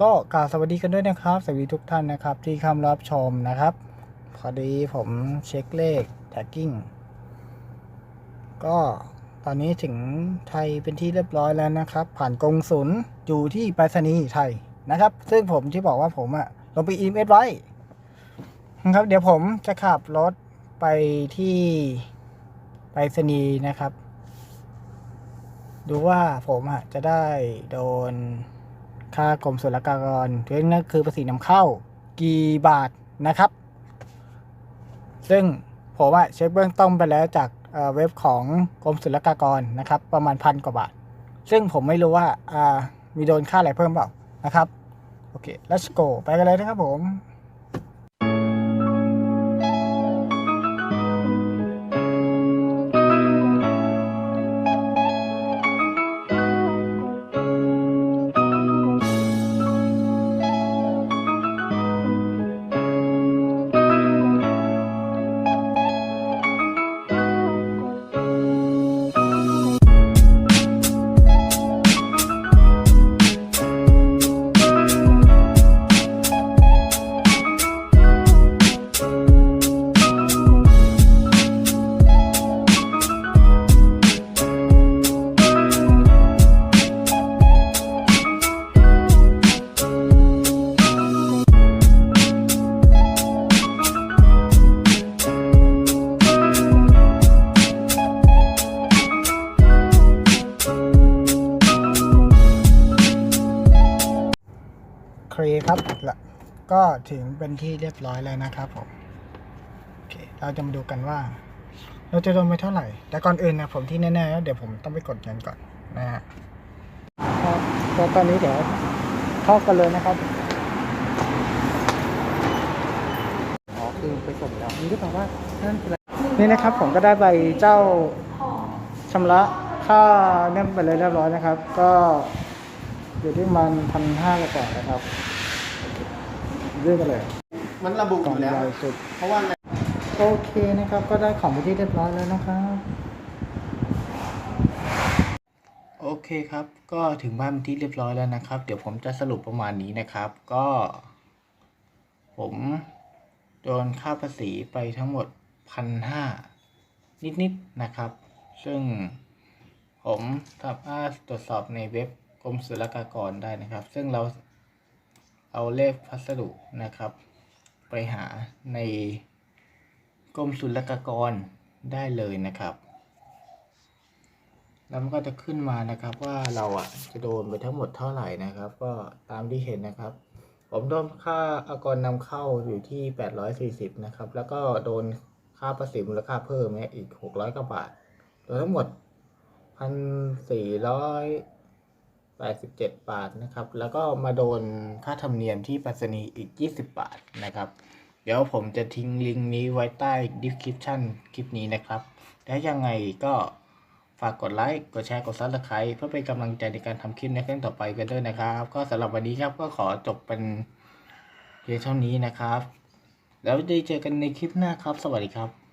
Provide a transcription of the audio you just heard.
ก็กราบสวัสดีกันด้วยนะครับ สวัสดีทุกท่านนะครับ ที่เข้ามารับชมนะครับ พอดีผมเช็คเลขแท็กกิ้งก็ตอนนี้ถึงไทยเป็นที่เรียบร้อยแล้วนะครับ ผ่านกงศุลอยู่ที่ไปรษณีย์ไทยนะครับ ซึ่งผมที่บอกว่าผมอะลงไปอีเมสไว้นะครับ เดี๋ยวผมจะขับรถไปที่ไปรษณีย์นะครับ ดูว่าผมอะจะได้โดน ค่ากรมศุลกากรหรือนั่นคือภาษีนำเข้ากี่บาทนะครับ ซึ่งผมอะเช็คเบื้องต้นไปแล้วจากเว็บของกรมศุลกากรนะครับ ประมาณพันกว่าบาท ซึ่งผมไม่รู้ว่ามีโดนค่าอะไรเพิ่มเปล่านะครับ โอเค let's go ไปกันเลยนะครับผม ครครับละก็ถึงเป็นที่เรียบร้อยแล้วนะครับผมโอเคเราจะมาดูกันว่า เราจะโดนไปเท่าไหร่ แต่ก่อนอื่นนะผมที่แน่ๆแล้วเดี๋ยวผมต้องไปกดเงินก่อนนะฮะครับก็ตอนนี้เดี๋ยวเข้ากันเลยนะครับอ๋อคือไปส่งแล้วนี่ก็แปลว่านั่นคือนี่นะครับผมก็ได้ใบเจ้าชำระค่าเนี่ยไปเลยเรียบร้อยนะครับ ก็ อยู่ที่ประมันพันห้ากว่านะครับเรื่องกันเลยมันระบุกอล่องยู่แล้วใหญ่สุด เพราะว่าในโอเคนะครับ ก็ได้ของไปนที่เรียบร้อยแล้วนะครับ โอเคครับ ก็ถึงบ้านเป็นที่เรียบร้อยแล้วนะครับ เดี๋ยวผมจะสรุปประมาณนี้นะครับ ก็ ผมโดนค่าภาษีไปทั้งหมดพันห้านิดๆนะครับ ซึ่งผมสามารถตรวจสอบในเว็บ กรมศุลกากรได้นะครับ ซึ่งเราเอาเลขพัสดุนะครับ ไปหาในกรมศุลกากรได้เลยนะครับ แล้วมันก็จะขึ้นมานะครับว่าเราอะจะโดนไปทั้งหมดเท่าไหร่นะครับ ก็ตามที่เห็นนะครับ ผมโดนค่าอากรนำเข้าอยู่ที่ 840 นะครับ แล้วก็โดนค่าภาษีมูลค่าเพิ่มเนี่ยอีก 600กว่าบาทรวมทั้งหมด 87 บาทนะครับ แล้วก็มาโดนค่าธรรมเนียมที่ปรษณีย์อีก 20 บาทนะครับ เดี๋ยวผมจะทิ้งลิงก์นี้ไว้ใต้ description คลิปนี้นะครับถ้ายังไงก็ฝากกดไลค์ กดแชร์ กด subscribe เพื่อเป็นกำลังใจในการทำคลิปในครั้งต่อไปกันด้วยนะครับ ก็สำหรับวันนี้ครับก็ขอจบเป็นเพียงเท่านี้นะครับ แล้วได้เจอกันในคลิปหน้าครับ สวัสดีครับ